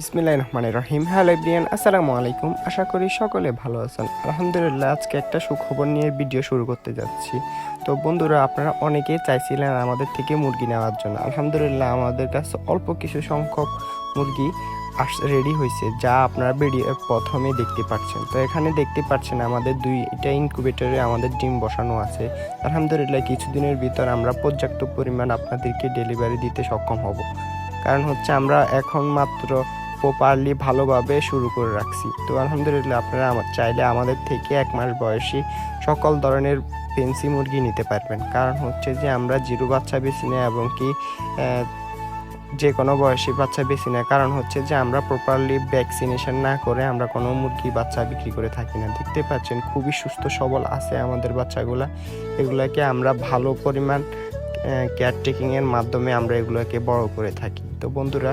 বিসমিল্লাহ রহমান রহিম। Hello everyone আসসালামু আলাইকুম। আশা করি সকলে ভালো আছেন। আলহামদুলিল্লাহ, আজকে একটা সুখবর নিয়ে ভিডিও শুরু করতে যাচ্ছি। তো বন্ধুরা, আপনারা অনেকেই চাইছিলেন আমাদের থেকে মুরগি নেওয়ার জন্য। আলহামদুলিল্লাহ, আমাদের কাছে অল্প কিছু সংখ্যক মুরগি আস রেডি হয়েছে, যা আপনারা ভিডিও প্রথমে দেখতে পাচ্ছেন। তো এখানে দেখতে পাচ্ছেন আমাদের দুইটা ইনকিউবেটরে আমাদের ডিম বসানো আছে। আলহামদুলিল্লাহ, কিছুদিনের ভিতর আমরা পর্যাপ্ত পরিমাণ আপনাদেরকে ডেলিভারি দিতে সক্ষম হব। কারণ হচ্ছে আমরা এখন মাত্র প্রপারলি ভালোভাবে শুরু করে রাখছি। তো আলহামদুলিল্লাহ আপনারা আমার চাইলে আমাদের থেকে এক মাস বয়সী সকল ধরনের পেন্সি মুরগি নিতে পারবেন। কারণ হচ্ছে যে আমরা জিরো বাচ্চা বেশি নেই এবং কি যে কোনো বয়সী বাচ্চা বেশি নেয় কারণ হচ্ছে যে আমরা প্রপারলি ভ্যাকসিনেশন না করে আমরা কোনো মুরগি বাচ্চা বিক্রি করে থাকি না। দেখতে পাচ্ছেন খুবই সুস্থ সবল আছে আমাদের বাচ্চাগুলা। এগুলাকে আমরা ভালো পরিমাণ কেয়ারটেকিং এর মাধ্যমে আমরা এগুলোকে বড় করে থাকি। তো বন্ধুরা,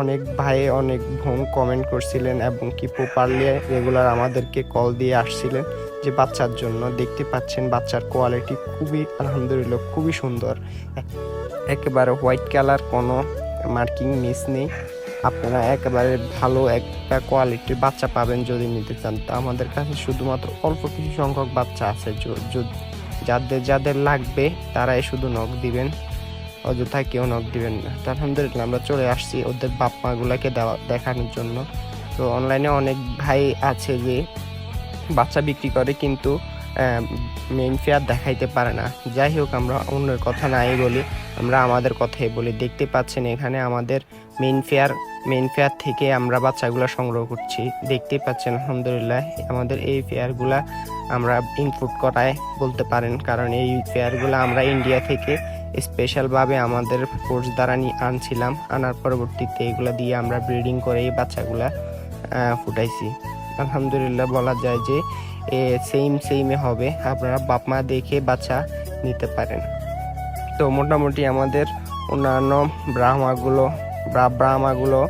অনেক ভাই, অনেক বোন কমেন্ট করছিলেন এবং কি প্রপারলি রেগুলার আমাদেরকে কল দিয়ে আসছিলেন যে বাচ্চার জন্য। দেখতে পাচ্ছেন বাচ্চার কোয়ালিটি খুবই, আলহামদুলিল্লাহ খুবই সুন্দর। একেবারে হোয়াইট কালার কোনো মার্কিং মিস নেই। আপনারা একেবারে ভালো একটা কোয়ালিটির বাচ্চা পাবেন যদি নিতে চান। তো আমাদের কাছে শুধুমাত্র অল্প কিছু সংখ্যক বাচ্চা আছে যাদের যাদের লাগবে, তারাই শুধু নখ দিবেন। অযথা কেউ নখ দিবেন না। তো আলহামদুলিল্লাহ, আমরা চলে আসছি ওদের বাপ মাগুলাকে দেওয়া দেখানোর জন্য। তো অনলাইনে অনেক ভাই আছে যে বাচ্চা বিক্রি করে কিন্তু মেইন ফেয়ার দেখাইতে পারে না। যাই হোক, আমরা অন্যের কথা নাই বলি, আমরা আমাদের কথাই বলি। দেখতে পাচ্ছেন এখানে আমাদের মেইন ফেয়ার মেইন ফেয়ার থেকে আমরা বাচ্চাগুলো সংগ্রহ করছি। দেখতে পাচ্ছেন, আলহামদুলিল্লাহ, আমাদের এই ফেয়ারগুলো আমরা ইনপুট করায় বলতে পারেন। কারণ এই ফেয়ারগুলো আমরা ইন্ডিয়া থেকে স্পেশালভাবে আমাদের ফোর্স দ্বারা নিয়ে আনছিলাম। আনার পরবর্তীতে এগুলো দিয়ে আমরা ব্রিডিং করে এই বাচ্চাগুলা ফুটাইছি। আলহামদুলিল্লাহ বলা যায় যে, এ সেম সেমে হবে। আপনারা বাপ মা দেখে বাচ্চা নিতে পারেন। তো মোটামুটি আমাদের অন্যান্য ব্রাহ্মাগুলো ব্রাহ্মাগুলো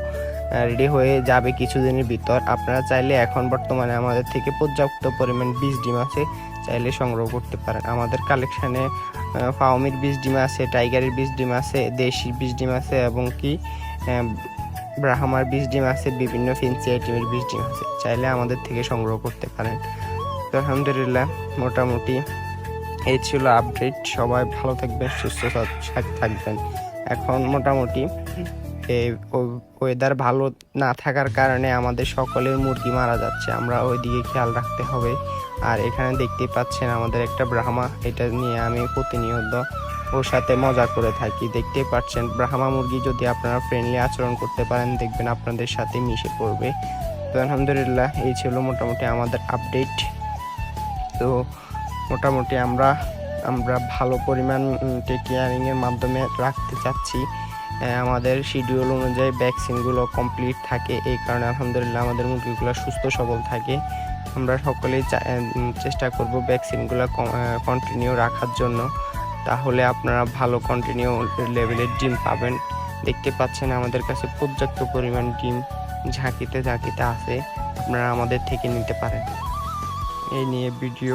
রেডি হয়ে যাবে কিছুদিনের ভিতর। আপনারা চাইলে এখন বর্তমানে আমাদের থেকে পর্যাপ্ত পরিমাণ বীজ ডিম আছে, চাইলে সংগ্রহ করতে পারেন। আমাদের কালেকশানে ফাউমির বীজ ডিম আছে, টাইগারের বীজ ডিম আছে, দেশি বীজ ডিম আছে এবং কি ব্রাহ্মার বীজ ডিম আছে, বিভিন্ন ফেন্সি আইটেমের বীজ ডিম আছে। চাইলে আমাদের থেকে সংগ্রহ করতে পারেন। তো আলহামদুলিল্লাহ, মোটামুটি এই ছিল আপডেট সবাই ভালো থাকবেন, সুস্থ থাকবেন। এখন মোটামুটি ওয়েদার ভালো না থাকার কারণে আমাদের সকলের মুরগি মারা যাচ্ছে। আমরা ওই দিকে খেয়াল রাখতে হবে। আর এখানে দেখতেই পাচ্ছেন আমাদের একটা ব্রাহ্মা। এটা নিয়ে আমি প্রতিনিয়ত ওর সাথে মজা করে থাকি। দেখতেই পাচ্ছেন, ব্রাহ্মা মুরগি যদি আপনারা ফ্রেন্ডলি আচরণ করতে পারেন, দেখবেন আপনাদের সাথে মিশে পড়বে। তো আলহামদুলিল্লাহ, এই ছিল মোটামুটি আমাদের আপডেট তো মোটামুটি আমরা আমরা ভালো পরিমাণ কেয়ারিং এর মাধ্যমে রাখতে চাচ্ছি। আমাদের শিডিউল অনুযায়ী ভ্যাকসিনগুলো কমপ্লিট থাকে। এই কারণে আলহামদুলিল্লাহ আমাদের মুরগিগুলো সুস্থ, সবল থাকে। আমরা সকলেই চেষ্টা করব ভ্যাকসিনগুলো কন্টিনিউ রাখার জন্য। তাহলে আপনারা ভালো কন্টিনিউ লেভেলের ডিম পাবেন। দেখতে পাচ্ছেন আমাদের কাছে পর্যাপ্ত পরিমাণ ডিম ঝাঁকিতে ঝাঁকিতে আছে। আপনারা আমাদের থেকে নিতে পারেন। এই নিয়ে ভিডিও